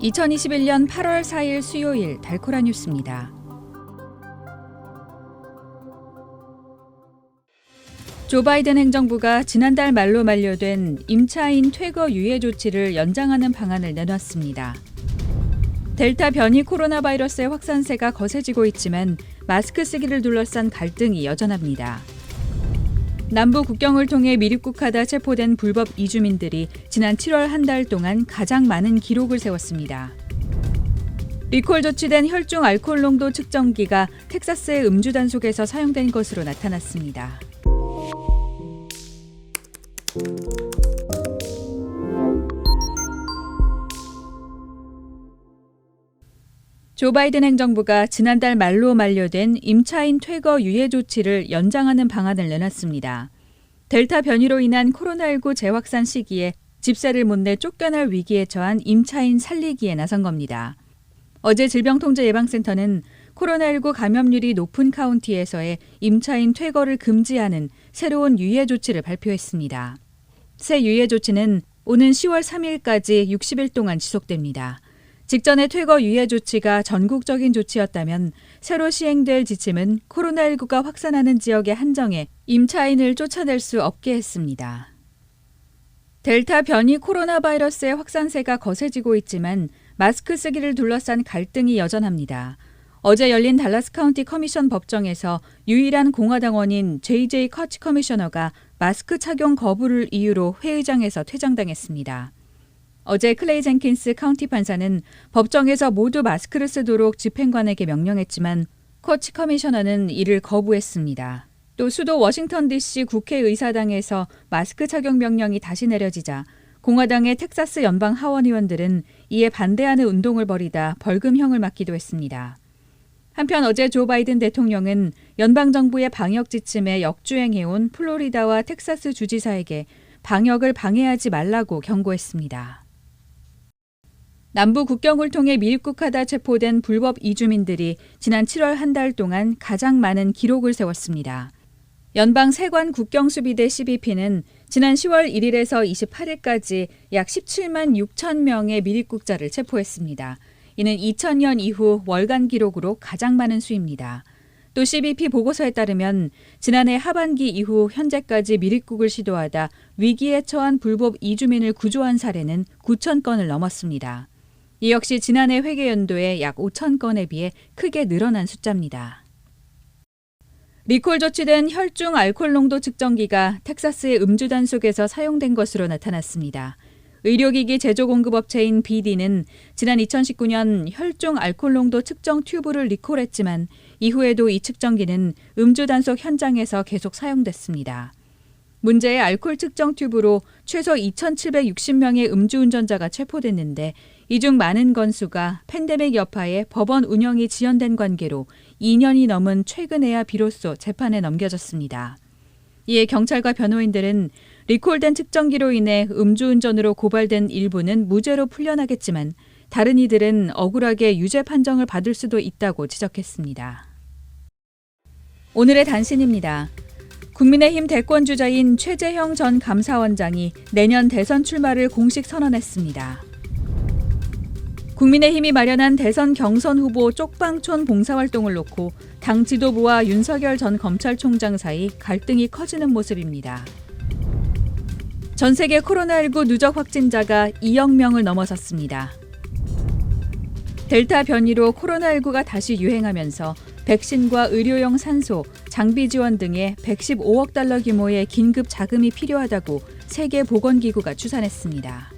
2021년 8월 4일 수요일 달코라 뉴스입니다. 조 바이든 행정부가 지난달 말로 만료된 임차인 퇴거 유예 조치를 연장하는 방안을 내놨습니다. 델타 변이 코로나 바이러스의 확산세가 거세지고 있지만 마스크 쓰기를 둘러싼 갈등이 여전합니다. 남부 국경을 통해 미입국하다 체포된 불법 이주민들이 지난 7월 한 달 동안 가장 많은 기록을 세웠습니다. 리콜 조치된 혈중 알코올 농도 측정기가 텍사스의 음주 단속에서 사용된 것으로 나타났습니다. 조 바이든 행정부가 지난달 말로 만료된 임차인 퇴거 유예 조치를 연장하는 방안을 내놨습니다. 델타 변이로 인한 코로나19 재확산 시기에 집세를 못 내 쫓겨날 위기에 처한 임차인 살리기에 나선 겁니다. 어제 질병통제예방센터는 코로나19 감염률이 높은 카운티에서의 임차인 퇴거를 금지하는 새로운 유예 조치를 발표했습니다. 새 유예 조치는 오는 10월 3일까지 60일 동안 지속됩니다. 직전의 퇴거 유예 조치가 전국적인 조치였다면 새로 시행될 지침은 코로나19가 확산하는 지역에 한정해 임차인을 쫓아낼 수 없게 했습니다. 델타 변이 코로나 바이러스의 확산세가 거세지고 있지만 마스크 쓰기를 둘러싼 갈등이 여전합니다. 어제 열린 달라스 카운티 커미션 법정에서 유일한 공화당원인 JJ 커치 커미셔너가 마스크 착용 거부를 이유로 회의장에서 퇴장당했습니다. 어제 클레이 젠킨스 카운티 판사는 법정에서 모두 마스크를 쓰도록 집행관에게 명령했지만 커치 커미셔너는 이를 거부했습니다. 또 수도 워싱턴 DC 국회의사당에서 마스크 착용 명령이 다시 내려지자 공화당의 텍사스 연방 하원 의원들은 이에 반대하는 운동을 벌이다 벌금형을 맞기도 했습니다. 한편 어제 조 바이든 대통령은 연방 정부의 방역 지침에 역주행해온 플로리다와 텍사스 주지사에게 방역을 방해하지 말라고 경고했습니다. 남부 국경을 통해 미입국하다 체포된 불법 이주민들이 지난 7월 한 달 동안 가장 많은 기록을 세웠습니다. 연방 세관 국경수비대 CBP는 지난 10월 1일에서 28일까지 약 17만 6천 명의 미입국자를 체포했습니다. 이는 2000년 이후 월간 기록으로 가장 많은 수입니다. 또 CBP 보고서에 따르면 지난해 하반기 이후 현재까지 미입국을 시도하다 위기에 처한 불법 이주민을 구조한 사례는 9천 건을 넘었습니다. 이 역시 지난해 회계 연도에 약 5천 건에 비해 크게 늘어난 숫자입니다. 리콜 조치된 혈중 알코올 농도 측정기가 텍사스의 음주 단속에서 사용된 것으로 나타났습니다. 의료기기 제조 공급업체인 BD는 지난 2019년 혈중 알코올 농도 측정 튜브를 리콜했지만 이후에도 이 측정기는 음주 단속 현장에서 계속 사용됐습니다. 문제의 알코올 측정 튜브로 최소 2,760명의 음주운전자가 체포됐는데 이 중 많은 건수가 팬데믹 여파에 법원 운영이 지연된 관계로 2년이 넘은 최근에야 비로소 재판에 넘겨졌습니다. 이에 경찰과 변호인들은 리콜된 측정기로 인해 음주운전으로 고발된 일부는 무죄로 풀려나겠지만 다른 이들은 억울하게 유죄 판정을 받을 수도 있다고 지적했습니다. 오늘의 단신입니다. 국민의힘 대권 주자인 최재형 전 감사원장이 내년 대선 출마를 공식 선언했습니다. 국민의힘이 마련한 대선 경선 후보 쪽방촌 봉사활동을 놓고 당 지도부와 윤석열 전 검찰총장 사이 갈등이 커지는 모습입니다. 전 세계 코로나19 누적 확진자가 2억 명을 넘어섰습니다. 델타 변이로 코로나19가 다시 유행하면서 백신과 의료용 산소, 장비 지원 등의 115억 달러 규모의 긴급 자금이 필요하다고 세계보건기구가 추산했습니다.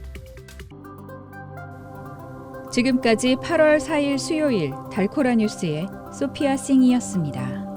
지금까지 8월 4일 수요일 달코라 뉴스의 소피아 싱이었습니다.